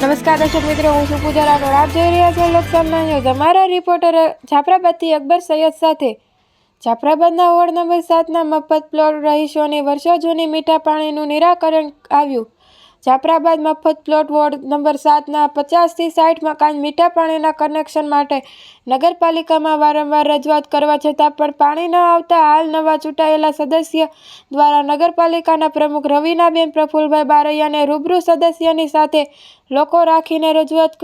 નમસ્કાર દર્શક મિત્રો, હું છું પૂજા રાઠોડ. આપ જોઈ રહ્યા છો લોકસભા ન્યૂઝ. અમારા રિપોર્ટર જાફરાબાદથી અકબર સૈયદ સાથે. જાફરાબાદના વોર્ડ નંબર સાતના મફત પ્લોટ રહીશોને વર્ષો જૂની મીઠા પાણીનું નિરાકરણ આવ્યું. જાફરાબાદ મફત પ્લોટ વોર્ડ નંબર સાતના પચાસથી સાઠ મકાન મીઠા પાણીના કનેક્શન માટે નગરપાલિકામાં વારંવાર રજૂઆત કરવા છતાં પણ પાણી ન આવતા હાલ નવા ચૂંટાયેલા સદસ્ય દ્વારા નગરપાલિકાના પ્રમુખ રવિનાબેન પ્રફુલભાઈ બારૈયાને રૂબરૂ સદસ્યની સાથે લોકો રાખીને રજૂઆત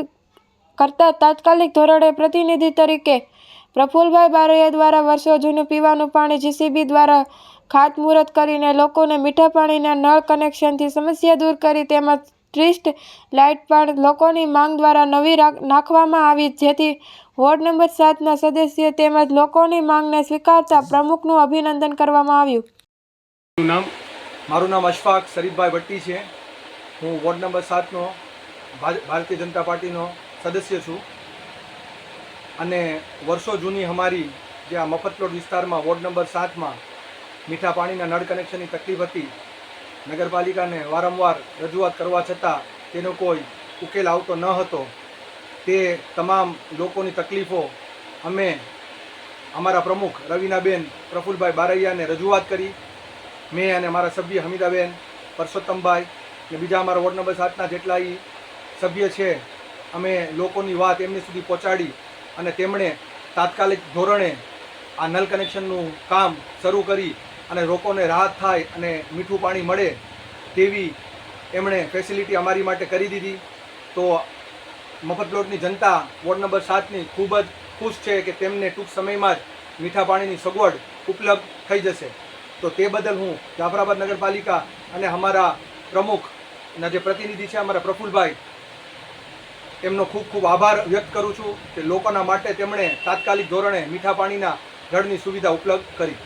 કરતા તાત્કાલિક ધોરણે પ્રતિનિધિ તરીકે પ્રફુલભાઈ બારૈયા દ્વારા વર્ષો જૂનું પીવાનું પાણી જીસીબી દ્વારા ખાતમુહૂર્ત કરીને લોકોને મીઠા પાણીના નળ કનેક્શનથી સમસ્યા દૂર કરી તેમજ ટ્રીસ્ટ લાઇટ પણ લોકોની માંગ દ્વારા નવી રાખ- નાખવામાં આવી જેથી વોર્ડ નંબર સાતના સદસ્ય તેમજ લોકોની માંગને સ્વીકારતા પ્રમુખનું અભિનંદન કરવામાં આવ્યું. નામ મારું નામ અશફાક શરીફભાઈ ભટ્ટી છે. હું વોર્ડ નંબર સાતનો ભારતીય જનતા પાર્ટીનો સદસ્ય છું. અને વર્ષો જૂની અમારી જે આ મફત પ્લોટ વિસ્તારમાં વોર્ડ નંબર સાતમાં મીઠા પાણીના નળ કનેક્શનની તકલીફ હતી. નગરપાલિકાને વારંવાર રજૂઆત કરવા છતાં તેનો કોઈ ઉકેલ આવતો ન હતો. તે તમામ લોકોની તકલીફો અમે અમારા પ્રમુખ રવિનાબેન પ્રફુલભાઈ બારૈયાને રજૂઆત કરી. મેં અને મારા સભ્ય હમીદાબેન, પરસોત્તમભાઈ ને બીજા અમારા વોર્ડ નંબર સાતના જેટલા એ સભ્ય છે, અમે લોકોની વાત એમની સુધી પહોંચાડી અને તેમણે તાત્કાલિક ધોરણે આ નલ કનેક્શનનું કામ શરૂ કરી અને લોકોને રાહત થાય અને મીઠું પાણી મળે તેવી એમણે ફેસિલિટી અમારી માટે કરી દીધી. તો મફત પ્લોટની જનતા વોર્ડ નંબર સાતની ખૂબ જ ખુશ છે કે તેમને ટૂંક સમયમાં જ મીઠા પાણીની સગવડ ઉપલબ્ધ થઈ જશે. તો તે બદલ હું જાફરાબાદ નગરપાલિકા અને અમારા પ્રમુખના જે પ્રતિનિધિ છે અમારા પ્રફુલભાઈ, એમનો ખૂબ ખૂબ આભાર વ્યક્ત કરું છું કે લોકોના માટે તેમણે તાત્કાલિક ધોરણે મીઠા પાણીના જળની સુવિધા ઉપલબ્ધ કરી.